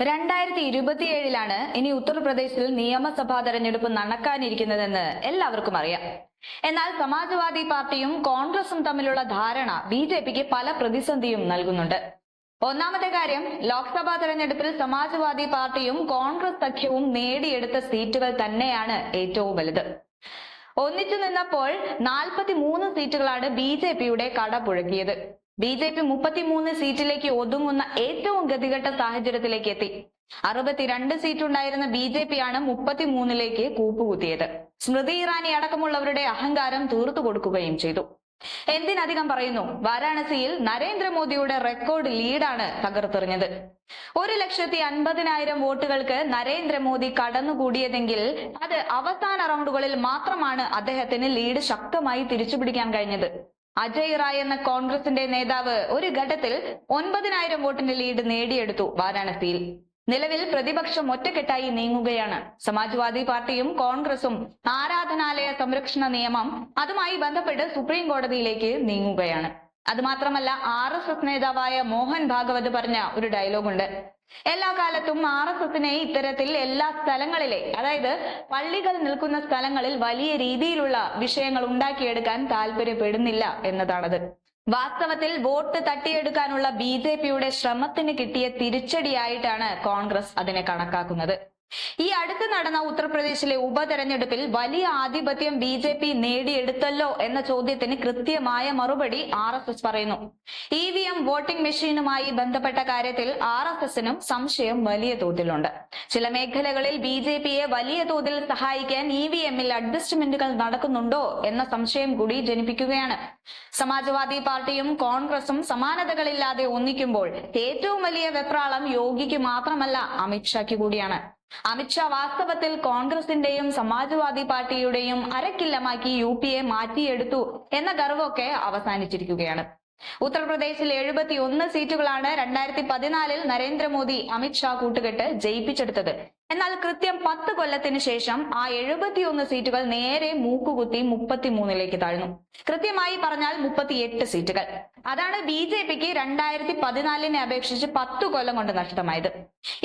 രണ്ടായിരത്തി ഇരുപത്തിയേഴിലാണ് ഇനി ഉത്തർപ്രദേശിൽ നിയമസഭാ തെരഞ്ഞെടുപ്പ് നടക്കാനിരിക്കുന്നതെന്ന് എല്ലാവർക്കും അറിയാം. എന്നാൽ സമാജ്വാദി പാർട്ടിയും കോൺഗ്രസും തമ്മിലുള്ള ധാരണ ബി ജെ പിക്ക് പല പ്രതിസന്ധിയും നൽകുന്നുണ്ട്. ഒന്നാമത്തെ കാര്യം ലോക്സഭാ തെരഞ്ഞെടുപ്പിൽ സമാജ്വാദി പാർട്ടിയും കോൺഗ്രസ് സഖ്യവും നേടിയെടുത്ത സീറ്റുകൾ തന്നെയാണ് ഏറ്റവും വലുത്. ഒന്നിച്ചു നിന്നപ്പോൾ നാൽപ്പത്തി മൂന്ന് സീറ്റുകളാണ് ബി ജെ പിയുടെ കട പുഴക്കിയത് ബി ജെ പി മുപ്പത്തിമൂന്ന് സീറ്റിലേക്ക് ഒതുങ്ങുന്ന ഏറ്റവും ഗതികെട്ട സാഹചര്യത്തിലേക്ക് എത്തി. അറുപത്തിരണ്ട് സീറ്റുണ്ടായിരുന്ന ബി ജെ പി ആണ് മുപ്പത്തിമൂന്നിലേക്ക് കൂപ്പുകുത്തിയത്. സ്മൃതി ഇറാനി അടക്കമുള്ളവരുടെ അഹങ്കാരം തീർത്തു കൊടുക്കുകയും ചെയ്തു. എന്തിനധികം പറയുന്നു? വാരാണസിയിൽ നരേന്ദ്രമോദിയുടെ റെക്കോർഡ് ലീഡാണ് തകർത്തെറിഞ്ഞത്. ഒരു ലക്ഷത്തി അൻപതിനായിരം വോട്ടുകൾക്ക് നരേന്ദ്രമോദി കടന്നുകൂടിയതെങ്കിൽ അത് അവസാന റൗണ്ടുകളിൽ മാത്രമാണ് അദ്ദേഹത്തിന് ലീഡ് ശക്തമായി തിരിച്ചുപിടിക്കാൻ കഴിഞ്ഞത്. അജയ് റായ് എന്ന കോൺഗ്രസിന്റെ നേതാവ് ഒരു ഘട്ടത്തിൽ ഒൻപതിനായിരം വോട്ടിന്റെ ലീഡ് നേടിയെടുത്തു വാരാണസിയിൽ നിലവിൽ പ്രതിപക്ഷം ഒറ്റക്കെട്ടായി നീങ്ങുകയാണ്. സമാജ്വാദി പാർട്ടിയും കോൺഗ്രസും ആരാധനാലയ സംരക്ഷണ നിയമം അതുമായി ബന്ധപ്പെട്ട് സുപ്രീം കോടതിയിലേക്ക് നീങ്ങുകയാണ്. അതുമാത്രമല്ല ആർ എസ് എസ് നേതാവായ മോഹൻ ഭാഗവത് പറഞ്ഞ ഒരു ഡയലോഗുണ്ട്. എല്ലാ കാലത്തും ആർ എസ് എസിനെ ഇത്തരത്തിൽ എല്ലാ സ്ഥലങ്ങളിലെ അതായത് പള്ളികൾ നിൽക്കുന്ന സ്ഥലങ്ങളിൽ വലിയ രീതിയിലുള്ള വിഷയങ്ങൾ ഉണ്ടാക്കിയെടുക്കാൻ താല്പര്യപ്പെടുന്നില്ല എന്നതാണത്. വാസ്തവത്തിൽ വോട്ട് തട്ടിയെടുക്കാനുള്ള ബി ജെ പിയുടെ ശ്രമത്തിന് കിട്ടിയ തിരിച്ചടിയായിട്ടാണ് കോൺഗ്രസ് അതിനെ കണക്കാക്കുന്നത്. ഈ അടുത്ത് നടന്ന ഉത്തർപ്രദേശിലെ ഉപതെരഞ്ഞെടുപ്പിൽ വലിയ ആധിപത്യം ബി ജെ പി നേടിയെടുത്തല്ലോ എന്ന ചോദ്യത്തിന് കൃത്യമായ മറുപടി ആർ എസ് എസ് പറയുന്നു. ഇ വി എം വോട്ടിംഗ് മെഷീനുമായി ബന്ധപ്പെട്ട കാര്യത്തിൽ ആർ എസ് എസിനും സംശയം വലിയ തോതിലുണ്ട്. ചില മേഖലകളിൽ ബി ജെ പിയെ വലിയ തോതിൽ സഹായിക്കാൻ ഇ വി എമ്മിൽ അഡ്ജസ്റ്റ്മെന്റുകൾ നടക്കുന്നുണ്ടോ എന്ന സംശയം കൂടി ജനിപ്പിക്കുകയാണ്. സമാജ്വാദി പാർട്ടിയും കോൺഗ്രസും സമാനതകളില്ലാതെ ഒന്നിക്കുമ്പോൾ ഏറ്റവും വലിയ വെപ്രാളം യോഗിക്ക് മാത്രമല്ല അമിത്ഷായ്ക്ക് കൂടിയാണ്. അമിത്ഷാ വാസ്തവത്തിൽ കോൺഗ്രസിന്റെയും സമാജ്വാദി പാർട്ടിയുടെയും അരക്കില്ലമാക്കി യു പി എ മാറ്റിയെടുത്തു എന്ന ഗർവമൊക്കെ അവസാനിച്ചിരിക്കുകയാണ്. ഉത്തർപ്രദേശിൽ എഴുപത്തി ഒന്ന് സീറ്റുകളാണ് രണ്ടായിരത്തി പതിനാലിൽ നരേന്ദ്രമോദി അമിത്ഷാ കൂട്ടുകെട്ട് ജയിപ്പിച്ചെടുത്തത്. എന്നാൽ കൃത്യം പത്ത് കൊല്ലത്തിന് ശേഷം ആ എഴുപത്തിയൊന്ന് സീറ്റുകൾ നേരെ മൂക്കുകുത്തി മുപ്പത്തിമൂന്നിലേക്ക് താഴ്ന്നു. കൃത്യമായി പറഞ്ഞാൽ മുപ്പത്തിയെട്ട് സീറ്റുകൾ. അതാണ് ബി ജെ പിക്ക് രണ്ടായിരത്തി പതിനാലിനെ അപേക്ഷിച്ച് പത്ത് കൊല്ലം കൊണ്ട് നഷ്ടമായത്.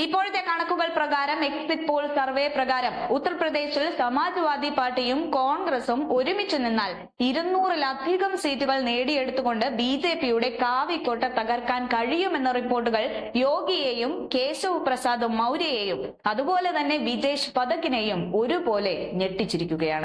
ഇപ്പോഴത്തെ കണക്കുകൾ പ്രകാരം എക്സിറ്റ് പോൾ സർവേ പ്രകാരം ഉത്തർപ്രദേശിൽ സമാജ്വാദി പാർട്ടിയും കോൺഗ്രസും ഒരുമിച്ച് നിന്നാൽ ഇരുന്നൂറിലധികം സീറ്റുകൾ നേടിയെടുത്തുകൊണ്ട് ബി ജെ പിയുടെ കാവിക്കോട്ട തകർക്കാൻ കഴിയുമെന്ന റിപ്പോർട്ടുകൾ യോഗിയെയും കേശവ് പ്രസാദ് മൗര്യയെയും അതുപോലെ തന്നെ വിജേഷ് പതക്കിനെയും ഒരുപോലെ ഞെട്ടിച്ചിരിക്കുകയാണ്.